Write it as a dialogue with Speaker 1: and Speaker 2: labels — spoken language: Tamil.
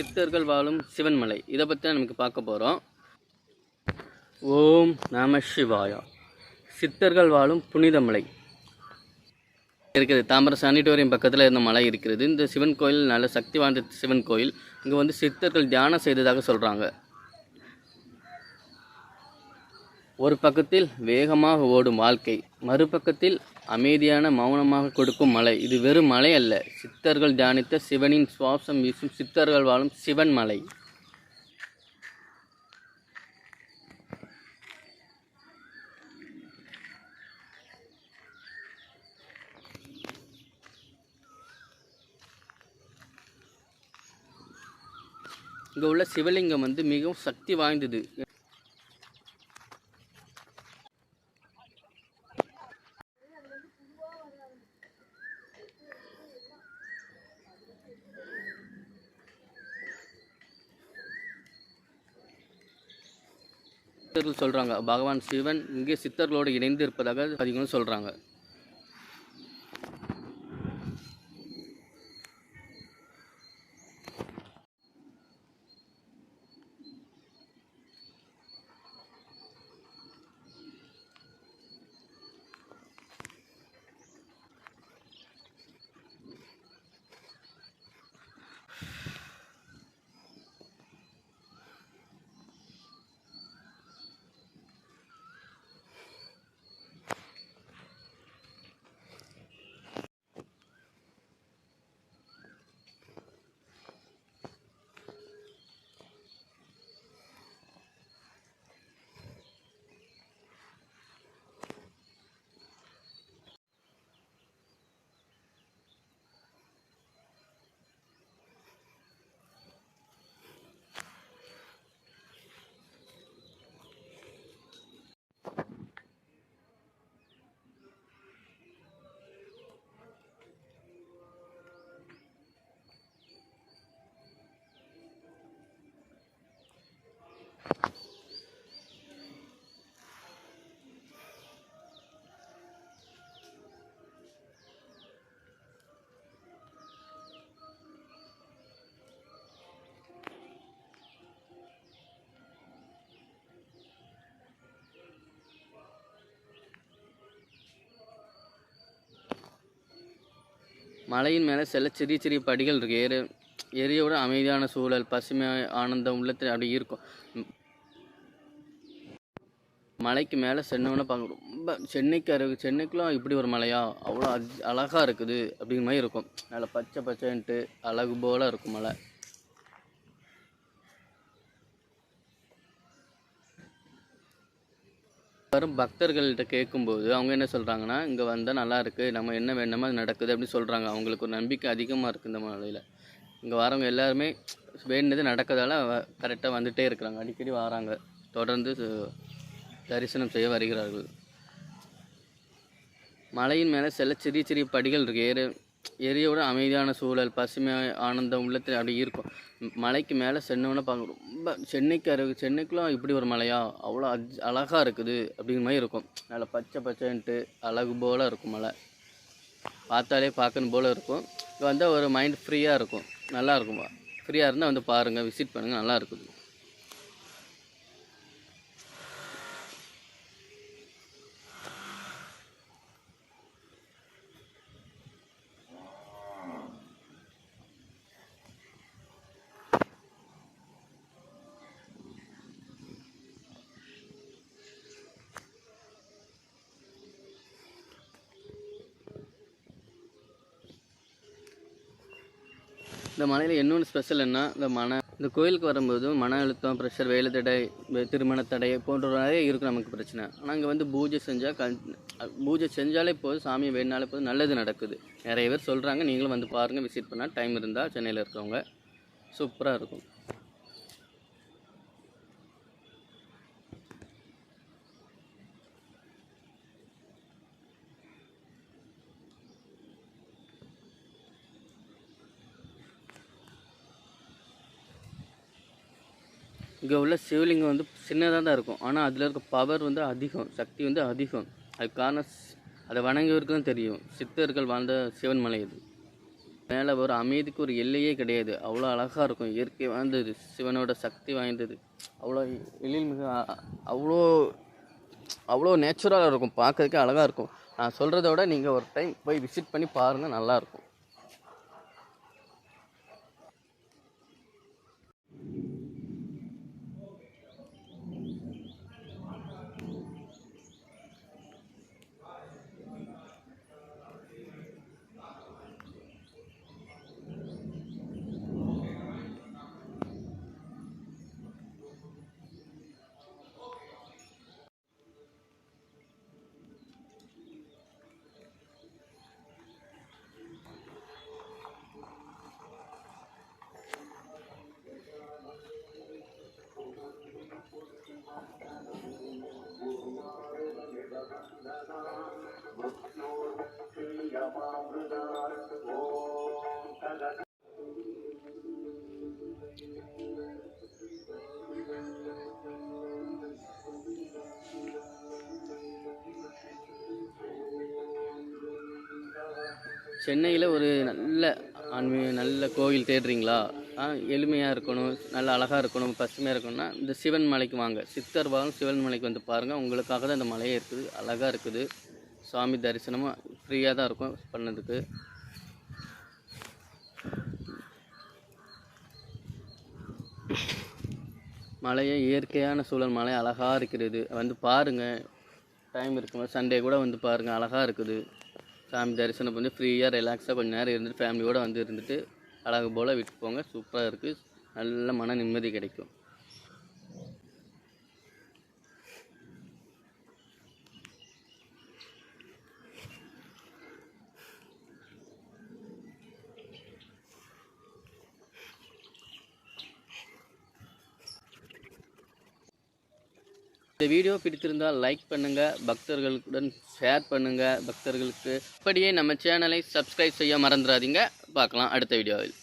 Speaker 1: சித்தர்கள் வாழும் சிவன்மலை. இதை பற்றி தான் நமக்கு பார்க்க போகிறோம் ஓம் நம சிவாயா. சித்தர்கள் வாழும் புனித மலை இருக்குது. தாமர சானிட்டோரியம் பக்கத்தில் இருந்த மலை இருக்கிறது. இந்த சிவன் கோயில் நல்ல சக்தி வாய்ந்த சிவன் கோயில். இங்கே வந்து சித்தர்கள் தியானம் செய்ததாக சொல்கிறாங்க ஒரு பக்கத்தில் வேகமாக ஓடும் வாழ்க்கை. மறுபக்கத்தில் அமைதியான மௌனமாக கொடுக்கும் மலை. இது வெறும் மலை அல்ல. சித்தர்கள் தியானித்த சிவனின் சுவாசம் வீசும் சித்தர்கள் வாழும் சிவன் மலை. இங்கே உள்ள சிவலிங்கம் வந்து மிகவும் சக்தி வாய்ந்தது. சித்தர்கள் சொல்கிறாங்க பகவான் சிவன் இங்கே சித்தர்களோடு இணைந்து இருப்பதாக அதிகம் சொல்கிறாங்க மலையின் மேலே சில சிறிய சிறிய படிகள் இருக்கு. ஏறு எரியோட அமைதியான சூழல் பசுமை ஆனந்தம் உள்ளத்தில் அப்படி இருக்கும். மலைக்கு மேலே சென்னவொன்னே பார்க்க ரொம்ப சென்னைக்கு அரு சென்னைக்குலாம் இப்படி ஒரு மலையா? அவ்வளோ அழகாக இருக்குது அப்படிங்கிற மாதிரி இருக்கும். நல்லா பச்சை பச்சைன்ட்டு அழகு போல் இருக்கும் மலை. வரும் பக்தர்கள்ட்ட கேட்கும்போது அவங்க என்ன சொல்கிறாங்கன்னா இங்கே வந்தால் நல்லா இருக்குது நம்ம என்ன வேணுமோ அது நடக்குது அப்படின்னு சொல்கிறாங்க அவங்களுக்கு ஒரு நம்பிக்கை அதிகமாக இருக்குது இந்த மலையில். இங்கே வரவங்க எல்லாருமே வேண்டியது நடக்கிறதால கரெக்டாக வந்துட்டே இருக்கிறாங்க. அடிக்கடி வராங்க. தொடர்ந்து தரிசனம் செய்ய வருகிறார்கள். மலையின் மேலே சில சிறிய சிறிய படிகள் இருக்குது ஏறு ஏரியோட அமைதியான சூழல் பசுமை ஆனந்தம் உள்ளத்தில் அப்படி இருக்கும். மலைக்கு மேலே சென்னவொன்னே பார்க்க ரொம்ப சென்னைக்கு அருகு சென்னைக்குலாம் இப்படி ஒரு மலையா? அவ்வளோ அஜ் அழகாக இருக்குது அப்படிங்கிற மாதிரி இருக்கும். நல்ல பச்சை பச்சைன்ட்டு அழகு போல் இருக்கும் மலை. பார்த்தாலே பார்க்கணும் போல் இருக்கும். வந்தால் ஒரு மைண்ட் ஃப்ரீயாக இருக்கும். நல்லா இருக்கும். ஃப்ரீயாக இருந்தால் வந்து பாருங்கள் விசிட் பண்ணுங்கள் நல்லா இருக்குது. இந்த மலையில் இன்னொன்று ஸ்பெஷல் என்ன இந்த மன இந்த கோயிலுக்கு வரும்போது மன அழுத்தம் ப்ரெஷர் வேலை தடை திருமண தடை போன்ற நிறைய இருக்கும் நமக்கு பிரச்சனை. ஆனால் இங்கே வந்து பூஜை செஞ்சால் கண் பூஜை செஞ்சாலே போதும் சாமியை வேணாலே போதும் நல்லது நடக்குது. நிறைய பேர் சொல்கிறாங்க நீங்களும் வந்து பாருங்கள் விசிட் பண்ணால் டைம் இருந்தால் சென்னையில் இருக்கவங்க சூப்பராக இருக்கும். இங்கே உள்ள சிவலிங்கம் வந்து சின்னதாக தான் இருக்கும். ஆனால் அதில் இருக்க பவர் வந்து அதிகம். சக்தி வந்து அதிகம். அது காரணம் அதை வணங்கியவருக்கு தான் தெரியும். சித்தர்கள் வாழ்ந்த சிவன் மலை இது. மேலே ஒரு அமைதிக்கு ஒரு எல்லையே கிடையாது. அவ்வளோ அழகாக இருக்கும். இயற்கை வாழ்ந்தது சிவனோட சக்தி வாய்ந்தது. அவ்வளோ எழில் மிக அவ்வளோ அவ்வளோ நேச்சுரலாக இருக்கும். பார்க்கறதுக்கே அழகாக இருக்கும். நான் சொல்கிறத விட நீங்கள் ஒரு டைம் போய் விசிட் பண்ணி பாருங்கள் நல்லாயிருக்கும் சென்னையில் ஒரு நல்ல ஆன்மீக நல்ல கோவில் தேடுறீங்களா? எளிமையாக இருக்கணும் நல்ல அழகாக இருக்கணும் பசுமையாக இருக்கணும்னா இந்த சிவன் மலைக்கு வாங்க. சித்தர் வாங்க சிவன் மலைக்கு வந்து பாருங்கள் உங்களுக்காக தான் இந்த மலையே இருக்குது. அழகாக இருக்குது. சாமி தரிசனமும் ஃப்ரீயாக தான் இருக்கும் பண்ணதுக்கு. மலையே இயற்கையான சூழல் மலை அழகாக இருக்கிறது. வந்து பாருங்கள் டைம் இருக்கும்போது சண்டே கூட வந்து பாருங்கள் அழகாக இருக்குது. சாமி தரிசனம் பண்ணி ஃப்ரீயாக ரிலாக்ஸாக கொஞ்சம் நேரம் இருந்துட்டு ஃபேமிலியோடு வந்து இருந்துட்டு அழகு போல் விட்டு போங்க. சூப்பராக இருக்குது நல்ல மன நிம்மதி கிடைக்கும். இந்த வீடியோ பிடித்திருந்தால் லைக் பண்ணுங்கள் பக்தர்களுடன் ஷேர் பண்ணுங்கள் பக்தர்களுக்கு அப்படியே நம்ம சேனலை சப்ஸ்கிரைப் செய்ய மறந்துடாதீங்க பார்க்கலாம் அடுத்த வீடியோவில்.